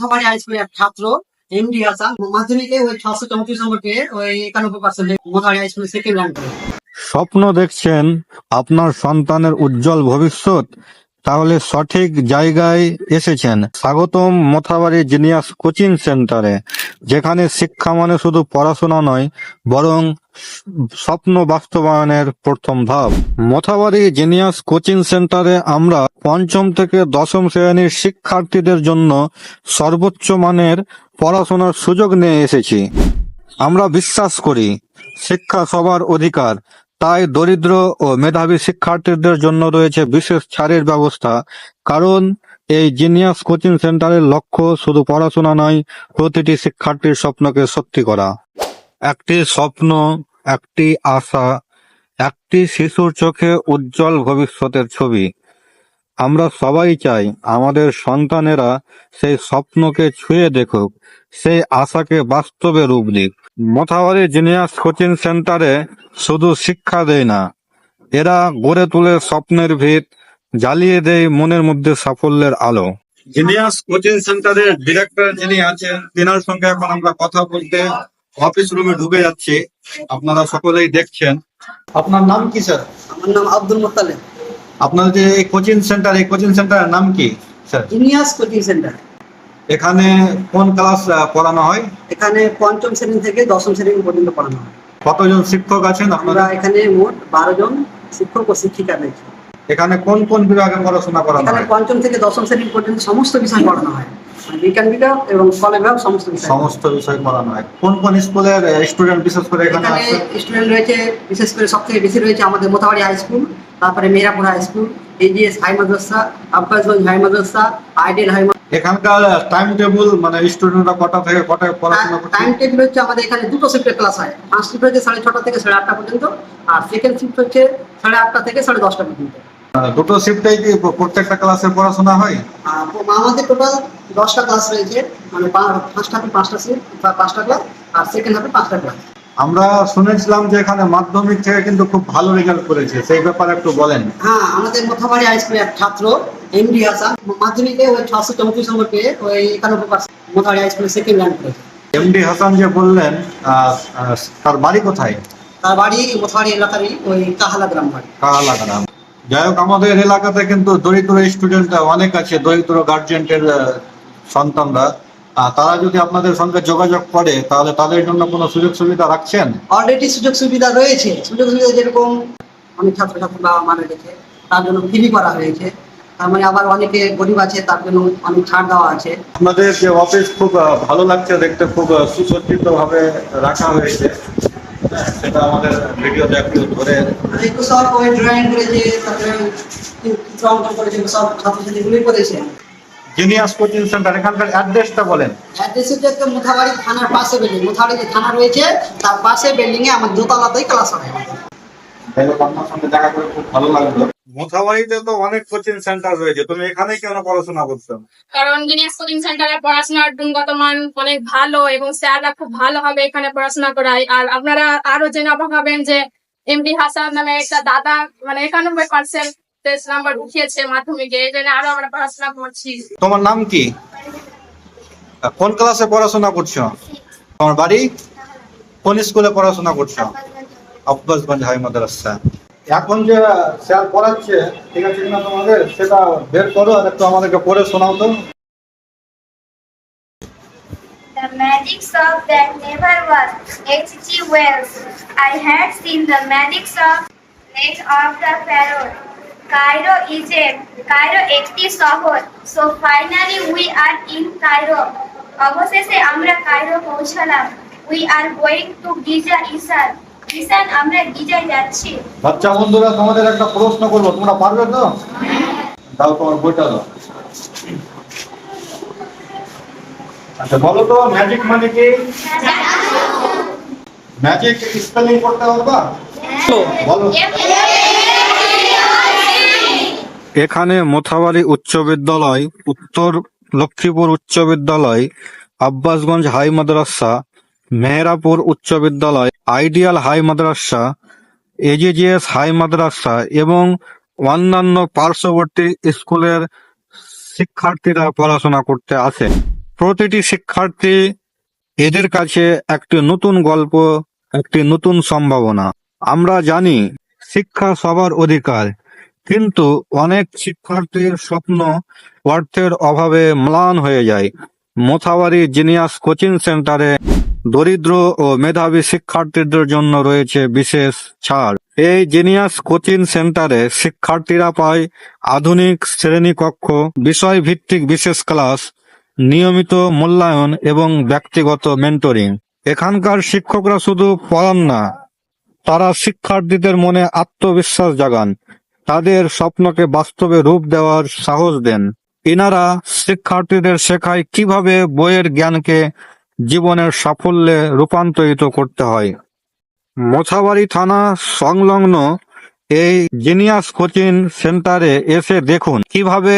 Mothabari high স্কুলের এক ছাত্র এমডি হাসান মাধ্যমিকে ওই ছশো চৌত্রিশ নম্বর পেয়ে ওই একানব্বই পার্সেন্ট হাই স্কুলে সেকেন্ড র্যাঙ্ক স্বপ্ন দেখছেন আপনার সন্তানের উজ্জ্বল ভবিষ্যৎ, তাহলে সঠিক জায়গায় এসেছেন। স্বাগতম মথাবাড়ি জিনিয়াস কোচিং সেন্টারে। যেখানে শিক্ষা মানে শুধু পড়াশোনা নয়, বরং স্বপ্ন বাস্তবায়নের প্রথম ধাপ। মথাবাড়ি জিনিয়াস কোচিং সেন্টারে আমরা পঞ্চম থেকে দশম শ্রেণির শিক্ষার্থীদের জন্য সর্বোচ্চ মানের পড়াশোনার সুযোগ নিয়ে এসেছি। আমরা বিশ্বাস করি, শিক্ষা সবার অধিকার, তাই দরিদ্র ও মেধাবী শিক্ষার্থীদের জন্য রয়েছে বিশেষ ছাড়ের ব্যবস্থা, কারণ এই জিনিয়াস কোচিং সেন্টারের লক্ষ্য, শুধু পড়াশোনা নয়, প্রতিটি শিক্ষার্থীর স্বপ্নকে সত্যি করা। একটি স্বপ্ন, একটি আশা, একটি শিশুর চোখে উজ্জ্বল ভবিষ্যতের ছবি। আমরা সবাই চাই আমাদের সন্তানেরা সেই স্বপ্নকে ছুঁয়ে দেখুক, সেই আশাকে বাস্তবে রূপ দিক। মথাবাড়ি জিনিয়াস কোচিং সেন্টারে শুধু শিক্ষা দেয় না, এরা গড়ে তোলে স্বপ্নের ভিত জ্বালিয়ে দেয় মনের মধ্যে সাফল্যের আলো। জিনিয়াস কোচিং সেন্টারের ডিরেক্টর যিনি আছেন তেনার সঙ্গে এখন আমরা কথা বলতে অফিস রুমে ঢুকে যাচ্ছি। আপনারা সকলেই দেখছেন। আপনার নাম কি স্যার? আমার নাম আব্দুল মোত্তালেব। আপনার যে এই কোচিং সেন্টার এই কোচিং সেন্টারের নাম কি স্যার? Genius coaching centre. এখানে কোন ক্লাস পড়ানো হয়? এখানে পঞ্চম শ্রেণি থেকে দশম শ্রেণি পর্যন্ত পড়ানো হয়। কতজন শিক্ষক আছেন আপনারা এখানে মোট বারো জন শিক্ষক ও শিক্ষিকা রয়েছে। এখানে কোন কোন বিভাগে পড়াশোনা করানো হয়? পঞ্চম থেকে দশম শ্রেণি পর্যন্ত সমস্ত বিষয় পড়ানো হয়। মানে বিজ্ঞান বিভাগ এবং কলা বিভাগ সমস্ত বিষয়। সমস্ত বিষয় পড়ানো হয়। কোন কোন স্কুলের স্টুডেন্ট বিশেষ করে এখানে এখানে স্টুডেন্ট রয়েছে বিশেষ করে সব থেকে বেশি রয়েছে আমাদের মোতাবাড়ি হাই স্কুল তারপরে হাই স্কুল এজিএস হাই মাদ্রাসা আব্বাসগঞ্জ হাই মাদ্রাসা আইডিয়াল হাই এখানকার টাইম টেবিল মানে স্টুডেন্টরা কটা থেকে পড়াশোনা করছে? টাইম টেবিল হচ্ছে আমাদের এখানে দুটো ক্লাস হয়। ফার্স্ট শিফট হচ্ছে সাড়ে ছটা থেকে সাড়ে আটটা পর্যন্ত আর সেকেন্ড শিফট হচ্ছে সাড়ে আটটা থেকে সাড়ে দশটা পর্যন্ত। দুটো শিফটেই কি প্রত্যেকটা ক্লাসে পড়াশোনা হয়? আমাদের টোটাল দশটা ক্লাস রয়েছে। মানে ফার্স্ট হাফে পাঁচটা শিফট পাঁচটা ক্লাস আর সেকেন্ড হাফে পাঁচটা ক্লাস আমরা শুনেছিলাম যে এখানে মাধ্যমিক থেকে কিন্তু খুব ভালো রেজাল্ট করেছে সেই ব্যাপারে একটু বলেন। হ্যাঁ আমাদের মোথাবাড়ি হাই স্কুলের এক ছাত্র এমডি হাসান মাধ্যমিকে ওই ছশো চৌত্রিশ নম্বর পেয়ে ওই একানব্বই পার্সেন্ট মোথাবাড়ি হাই স্কুলে সেকেন্ড র্যাঙ্ক করেছে। এমডি হাসান যে বললেন তার বাড়ি কোথায়? তার বাড়ি মোথাবাড়ি এলাকারই ওই কাহালা গ্রাম বাড়ি। কালাগ্রাম যাই হোক আমাদের এলাকাতে কিন্তু দরিদ্র স্টুডেন্ট অনেক আছে দরিদ্র গার্জেন্টের সন্তানরা। তারা যদি আপনাদের সঙ্গে যোগাযোগ করে তাহলে তাদের জন্য কোনো সুযোগ সুবিধা রাখছেন? অলরেডি সুযোগ সুবিধা রয়েছে। সুযোগ সুবিধা যেরকম অনেক ছাত্রছাত্রী বাবা মারা গেছে তার জন্য ফ্রি করা হয়েছে। তার মানে আবার অনেকে গরিব আছে তার জন্য অনেক ছাড় দেওয়া আছে। আপনাদের যে অফিস খুব ভালো লাগছে দেখতে খুব সুসজ্জিত ভাবে রাখা হয়েছে। হ্যাঁ, সেটা আমাদের ভিডিওতে একটু ধরে। সব ওই ড্রয়িং করেছে তারপরে অঙ্কন করেছে সব ছাত্রছাত্রীগুলোই করেছে। জিনিয়াস কোচিং সেন্টার এখানকার অ্যাড্রেসটা বলেন। অ্যাড্রেস হচ্ছে মোথাবাড়ি থানার পাশে বিল্ডিং মোথাবাড়ি যে থানা রয়েছে তার পাশে বিল্ডিং এ আমার দোতলাতেই ক্লাস হয় তাহলে আপনার সঙ্গে দেখা করে খুব ভালো লাগল। মোথাবাড়িতে তো অনেক কোচিং সেন্টার রয়েছে। তুমি এখানেই কেন পড়াশোনা করছ? কারণ জিনিয়াস কোচিং সেন্টারে পড়াশোনার গুণগত মান অনেক ভালো এবং স্যাররা খুব ভালোভাবে এখানে পড়াশোনা করায়। আর আপনারা আরও জেনে অবাক হবেন যে এমডি হাসান নামে একটা দাদা মানে একানব্বই পার্সেন্ট টেস্ট নাম্বার উঠিয়েছে মাধ্যমিকে। এই জন্য আরও আমরা পড়াশোনা করছি। তোমার নাম কি? কোন ক্লাসে পড়াশোনা করছ? তোমার বাড়ি? কোন স্কুলে পড়াশোনা করছ? আব্বাসগঞ্জ হাই মাদ্রাসা। এখন যে স্যার পড়াচ্ছে ঠিক আছে কিনা তোমাদের সেটা বের করো আর একটু আমাদেরকে পড়ে শোনাও তো The magic shop that never was. H.G. Wells. I had seen the magic shop net of the pharaoh. Cairo, Egypt. Cairo একটি শহর So finally we are in Cairo. অবশেষে আমরা কায়রো পৌঁছালাম We are going to Giza Ishan আমরা গিজায় যাচ্ছি। বাচ্চা বন্ধুরা তোমাদের একটা প্রশ্ন করব। তোমরা পারবে তো? দাও তোমার বইটা দাও। আচ্ছা বলো তো ম্যাজিক মানে কি? ম্যাজিক স্পেলিং করতে পারবা বলো। এখানে মোথাবাড়ি উচ্চ বিদ্যালয় উত্তর লক্ষ্মীপুর উচ্চ বিদ্যালয় আব্বাসগঞ্জ হাই মাদ্রাসা মেহেরাপুর উচ্চ বিদ্যালয় আইডিয়াল হাই মাদ্রাসা এজিজিএস হাই মাদ্রাসা এবং অন্যান্য পার্শ্ববর্তী স্কুলের শিক্ষার্থীরা পড়াশোনা করতে আসে। প্রতিটি শিক্ষার্থী এদের কাছে একটি নতুন গল্প, একটি নতুন সম্ভাবনা। আমরা জানি, শিক্ষা সবার অধিকার, কিন্তু অনেক শিক্ষার্থীর স্বপ্ন অর্থের অভাবে ম্লান হয়ে যায়। মোথাবাড়ি জিনিয়াস কোচিং সেন্টারে দরিদ্র ও মেধাবী শিক্ষার্থীদের জন্য রয়েছে বিশেষ ছাড়। এই জিনিয়াস কোচিং সেন্টারে শিক্ষার্থীরা পায় আধুনিক শ্রেণীকক্ষ বিষয় ভিত্তিক বিশেষ ক্লাস, নিয়মিত মূল্যায়ন এবং ব্যক্তিগত মেন্টরিং এখানকার শিক্ষকরা শুধু পড়ান না, তারা শিক্ষার্থীদের মনে আত্মবিশ্বাস জাগান, তাদের স্বপ্নকে বাস্তবে রূপ দেওয়ার সাহস দেন। ইনারা শিক্ষার্থীদের শেখায় কীভাবে বইয়ের জ্ঞানকে জীবনের সাফল্যে রূপান্তরিত করতে হয়। মোথাবাড়ি থানা সংলগ্ন এই জিনিয়াস কোচিং সেন্টারে এসে দেখুন কীভাবে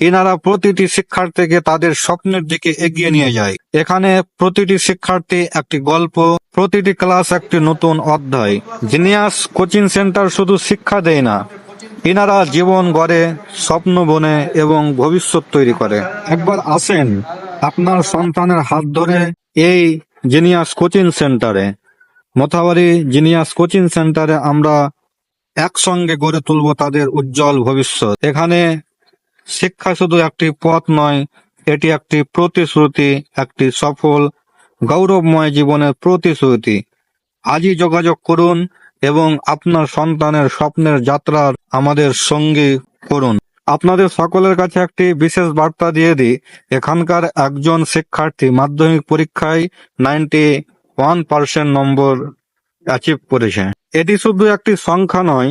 এনারা প্রতিটি শিক্ষার্থীকে তাদের স্বপ্নের দিকে এগিয়ে নিয়ে যায়। এখানে প্রতিটি শিক্ষার্থী একটি গল্প, প্রতিটি ক্লাস একটি নতুন অধ্যায়। জিনিয়াস কোচিং সেন্টার শুধু শিক্ষা দেয় না এনারা জীবন গড়ে, স্বপ্ন বনে এবং ভবিষ্যৎ তৈরি করে। একবার আসেন আপনার সন্তানের হাত ধরে এই জিনিয়াস কোচিং সেন্টারে, মোথাবাড়ি জিনিয়াস কোচিং সেন্টারে আমরা একসঙ্গে গড়ে তুলব তাদের উজ্জ্বল ভবিষ্যৎ। এখানে শিক্ষা শুধু একটি পথ নয়, এটি একটি প্রতিশ্রুতি, একটি সফল, গৌরবময় জীবনের প্রতিশ্রুতি। আজই যোগাযোগ করুন এবং আপনার সন্তানের স্বপ্নের যাত্রার আমাদের সঙ্গী করুন। আপনাদের সকলের কাছে একটি বিশেষ বার্তা দিয়ে দিই। এখানকার একজন শিক্ষার্থী মাধ্যমিক পরীক্ষায় নাইনটি ওয়ান পার্সেন্ট নম্বর অ্যাচিভ করেছে। এটি শুধু একটি সংখ্যা নয়,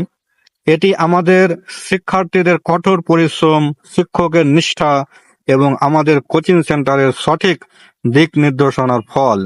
এটি আমাদের শিক্ষার্থীদের কঠোর পরিশ্রম, শিক্ষকের নিষ্ঠা এবং আমাদের কোচিং সেন্টারের সঠিক দিক নির্দেশনার ফল।